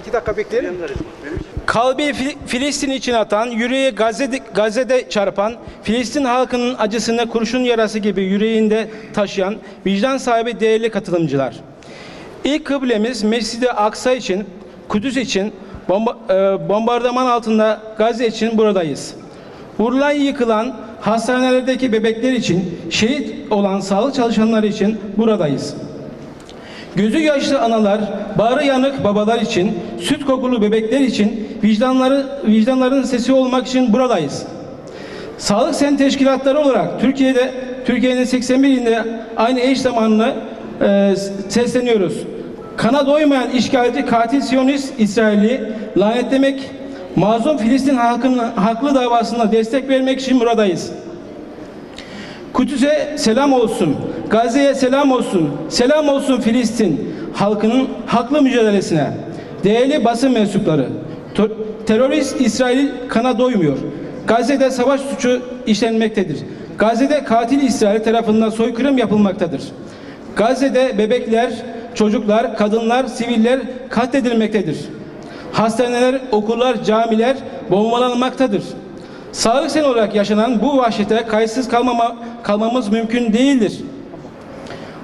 İki dakika bekleyelim. Kalbi Fil- Filistin için atan, yüreği Gazze'de, Gazze'de çarpan, Filistin halkının acısını kurşun yarası gibi yüreğinde taşıyan vicdan sahibi değerli katılımcılar. İlk kıblemiz Mescid-i Aksa için, Kudüs için, bomba, e, bombardıman altında Gazze için buradayız. Vurulan yıkılan hastanelerdeki bebekler için, şehit olan sağlık çalışanları için buradayız. Gözü yaşlı analar, bağrı yanık babalar için, süt kokulu bebekler için, vicdanları vicdanların sesi olmak için buradayız. Sağlık Sen Teşkilatları olarak Türkiye'de Türkiye'nin 81 ilinde aynı eş zamanlı e, sesleniyoruz. Kana doymayan işgalci katil Siyonist İsrail'i lanetlemek, mazlum Filistin halkının haklı davasına destek vermek için buradayız. Kudüs'e selam olsun. Gazze'ye selam olsun. Selam olsun Filistin halkının haklı mücadelesine. Değerli basın mensupları. Terörist İsrail kana doymuyor. Gazze'de savaş suçu işlenmektedir. Gazze'de katil İsrail tarafından soykırım yapılmaktadır. Gazze'de bebekler, çocuklar, kadınlar, siviller katledilmektedir. Hastaneler, okullar, camiler bombalanmaktadır. Sağlık sen olarak yaşanan bu vahşete kayıtsız kalmama, kalmamız mümkün değildir.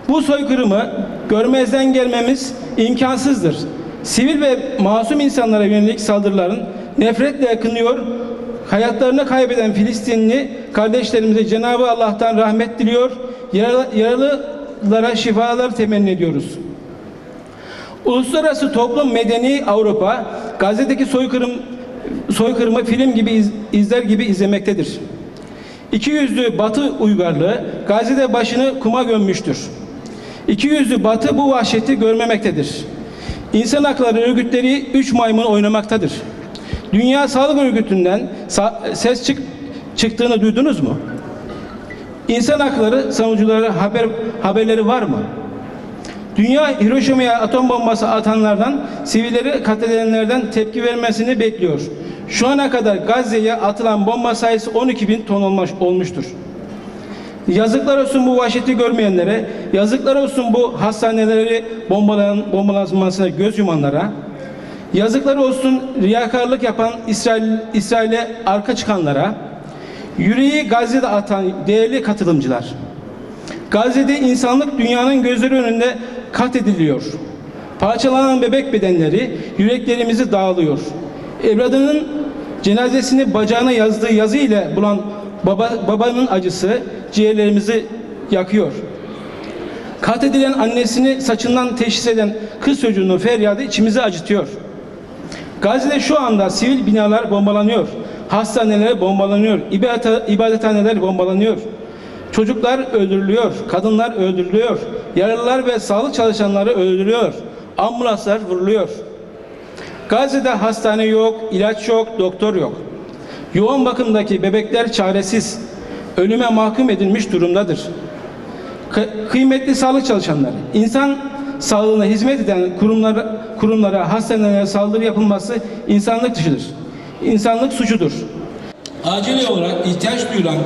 Bu soykırımı görmezden gelmemiz imkansızdır. Sivil ve masum insanlara yönelik saldırıların nefretle kınıyor, hayatlarını kaybeden Filistinli kardeşlerimize Cenab-ı Allah'tan rahmet diliyor, yaralı, yaralılara şifalar temenni ediyoruz. Uluslararası toplum medeni Avrupa Gazze'deki soykırım soykırımı film gibi iz- izler gibi izlemektedir. İki yüzlü Batı uygarlığı Gazze'de başını kuma gömmüştür. İki yüzlü Batı bu vahşeti görmemektedir. İnsan hakları örgütleri üç maymun oynamaktadır. Dünya Sağlık Örgütü'nden ses çık çıktığını duydunuz mu? İnsan hakları savunucuları haber haberleri var mı? Dünya Hiroşima'ya atom bombası atanlardan, sivilleri katledenlerden tepki vermesini bekliyor. Şu ana kadar Gazze'ye atılan bomba sayısı 12 bin ton olmuş, olmuştur. Yazıklar olsun bu vahşeti görmeyenlere, yazıklar olsun bu hastaneleri bombalayan, bombalanmasına göz yumanlara, yazıklar olsun riyakarlık yapan İsrail, İsrail'e arka çıkanlara, yüreği Gazze'de atan değerli katılımcılar. Gazze'de insanlık dünyanın gözleri önünde katlediliyor. Parçalanan bebek bedenleri yüreklerimizi dağılıyor. Evladının cenazesini bacağına yazdığı yazı ile bulan baba, babanın acısı ciğerlerimizi yakıyor. Katledilen annesini saçından teşhis eden kız çocuğunun feryadı içimizi acıtıyor. Gazze'de şu anda sivil binalar bombalanıyor. Hastaneler bombalanıyor. ibadet- ibadethaneler bombalanıyor. Çocuklar öldürülüyor. Kadınlar öldürülüyor. Yaralılar ve sağlık çalışanları öldürülüyor. Ambulanslar vuruluyor. Gazze'de hastane yok, ilaç yok, doktor yok. Yoğun bakımdaki bebekler çaresiz, ölüme mahkum edilmiş durumdadır. Kı- Kıymetli sağlık çalışanları, insan sağlığına hizmet eden kurumlara, kurumlara, hastanelere saldırı yapılması insanlık dışıdır. İnsanlık suçudur. Acil olarak ihtiyaç duyulan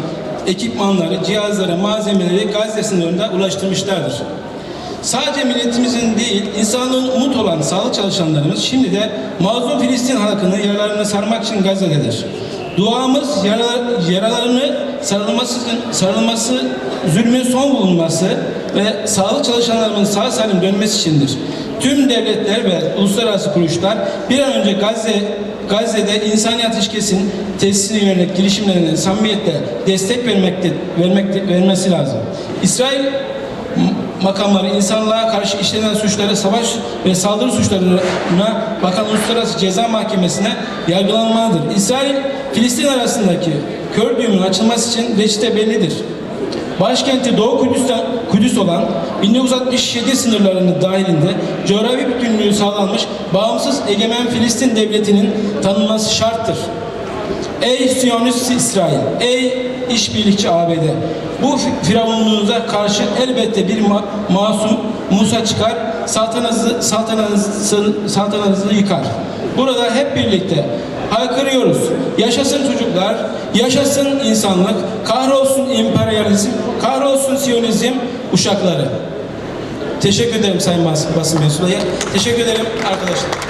ekipmanları, cihazları, malzemeleri Gazze sınırında ulaştırmışlardır. Sadece milletimizin değil, insanlığın umut olan sağlık çalışanlarımız şimdi de mazlum Filistin halkını yaralarını sarmak için Gazze'dedir. Duamız yaralar, yaralarını sarılması, sarılması, zulmün son bulunması ve sağlık çalışanlarımızın sağ salim dönmesi içindir. Tüm devletler ve uluslararası kuruluşlar bir an önce Gazze Gazze'de insani ateşkesin tesisine yönelik girişimlerine samimiyetle destek vermekte, vermekte, vermesi lazım. İsrail makamları insanlığa karşı işlenen suçları savaş ve saldırı suçlarına bakan Uluslararası Ceza Mahkemesi'ne yargılanmalıdır. İsrail, Filistin arasındaki kör açılması için reçete bellidir. Başkenti Doğu Kudüs'ten, Kudüs olan 1967 sınırlarının dahilinde coğrafi bütünlüğü sağlanmış bağımsız egemen Filistin devletinin tanınması şarttır. Ey Siyonist İsrail, ey işbirlikçi ABD, bu fi- firavunluğunuza karşı elbette bir ma- masum Musa çıkar, saltanatınızı, saltanatınızı, saltanatınızı yıkar. Burada hep birlikte haykırıyoruz. Yaşasın çocuklar, yaşasın insanlık, kahrolsun emperyalizm, kahrolsun Siyonizm uşakları. Teşekkür ederim Sayın Bas- Basın Mensubu. Teşekkür ederim arkadaşlar.